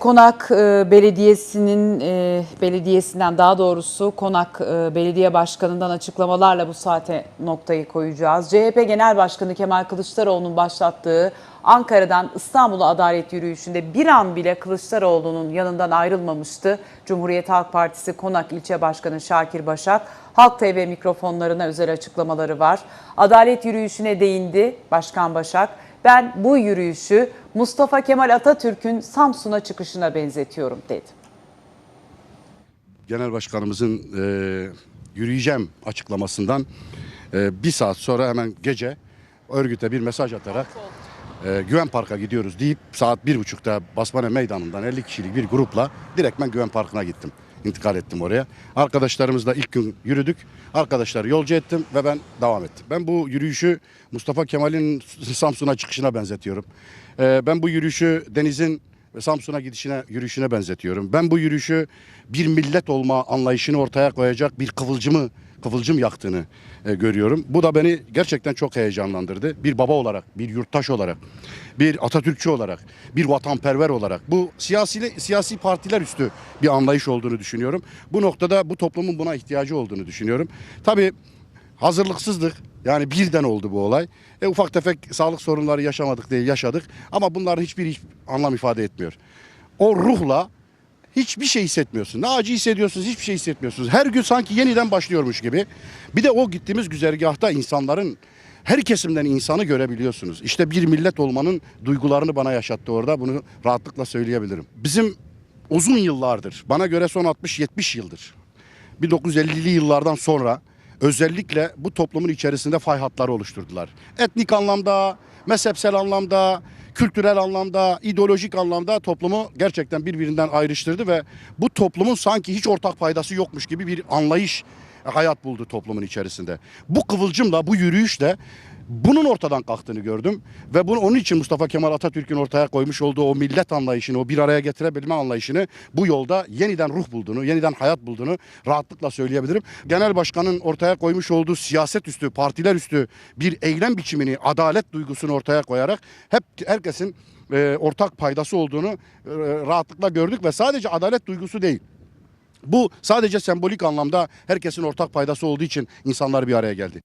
Konak e, Belediyesi'nin e, belediyesinden daha doğrusu Konak e, Belediye Başkanı'ndan açıklamalarla bu saate noktayı koyacağız. CHP Genel Başkanı Kemal Kılıçdaroğlu'nun başlattığı Ankara'dan İstanbul'a adalet yürüyüşünde bir an bile Kılıçdaroğlu'nun yanından ayrılmamıştı. Cumhuriyet Halk Partisi Konak İlçe Başkanı Şakir Başak Halk TV mikrofonlarına özel açıklamaları var. Adalet yürüyüşüne değindi Başkan Başak. Ben bu yürüyüşü Mustafa Kemal Atatürk'ün Samsun'a çıkışına benzetiyorum dedi. Genel Başkanımızın e, yürüyeceğim açıklamasından e, bir saat sonra hemen gece örgüte bir mesaj atarak e, Güven Park'a gidiyoruz deyip saat bir buçukta Basmane Meydanı'ndan 50 kişilik bir grupla direktmen Güven Parkı'na gittim. İntikal ettim oraya. Arkadaşlarımızla ilk gün yürüdük. Arkadaşları yolcu ettim ve ben devam ettim. Ben bu yürüyüşü Mustafa Kemal'in Samsun'a çıkışına benzetiyorum. E, ben bu yürüyüşü Deniz'in Samsun'a gidişine, yürüyüşüne benzetiyorum. Ben bu yürüyüşü bir millet olma anlayışını ortaya koyacak bir kıvılcımı, kıvılcım yaktığını e, görüyorum. Bu da beni gerçekten çok heyecanlandırdı. Bir baba olarak, bir yurttaş olarak, bir Atatürkçü olarak, bir vatanperver olarak bu siyasi siyasi partiler üstü bir anlayış olduğunu düşünüyorum. Bu noktada bu toplumun buna ihtiyacı olduğunu düşünüyorum. Tabii hazırlıksızlık. Yani birden oldu bu olay. E, ufak tefek sağlık sorunları yaşamadık diye yaşadık. Ama bunların hiçbir hiç anlam ifade etmiyor. O ruhla hiçbir şey hissetmiyorsun. Ne acı hissediyorsunuz hiçbir şey hissetmiyorsunuz. Her gün sanki yeniden başlıyormuş gibi. Bir de o gittiğimiz güzergahta insanların her kesimden insanı görebiliyorsunuz. İşte bir millet olmanın duygularını bana yaşattı orada. Bunu rahatlıkla söyleyebilirim. Bizim uzun yıllardır, bana göre son 60-70 yıldır 1950'li yıllardan sonra özellikle bu toplumun içerisinde fay hatları oluşturdular. Etnik anlamda, mezhepsel anlamda, kültürel anlamda, ideolojik anlamda toplumu gerçekten birbirinden ayrıştırdı ve bu toplumun sanki hiç ortak paydası yokmuş gibi bir anlayış hayat buldu toplumun içerisinde. Bu kıvılcımla, bu yürüyüşle bunun ortadan kalktığını gördüm ve bunu onun için Mustafa Kemal Atatürk'ün ortaya koymuş olduğu o millet anlayışını, o bir araya getirebilme anlayışını bu yolda yeniden ruh bulduğunu, yeniden hayat bulduğunu rahatlıkla söyleyebilirim. Genel Başkan'ın ortaya koymuş olduğu siyaset üstü, partiler üstü bir eylem biçimini, adalet duygusunu ortaya koyarak hep herkesin e, ortak paydası olduğunu e, rahatlıkla gördük ve sadece adalet duygusu değil. Bu sadece sembolik anlamda herkesin ortak paydası olduğu için insanlar bir araya geldi.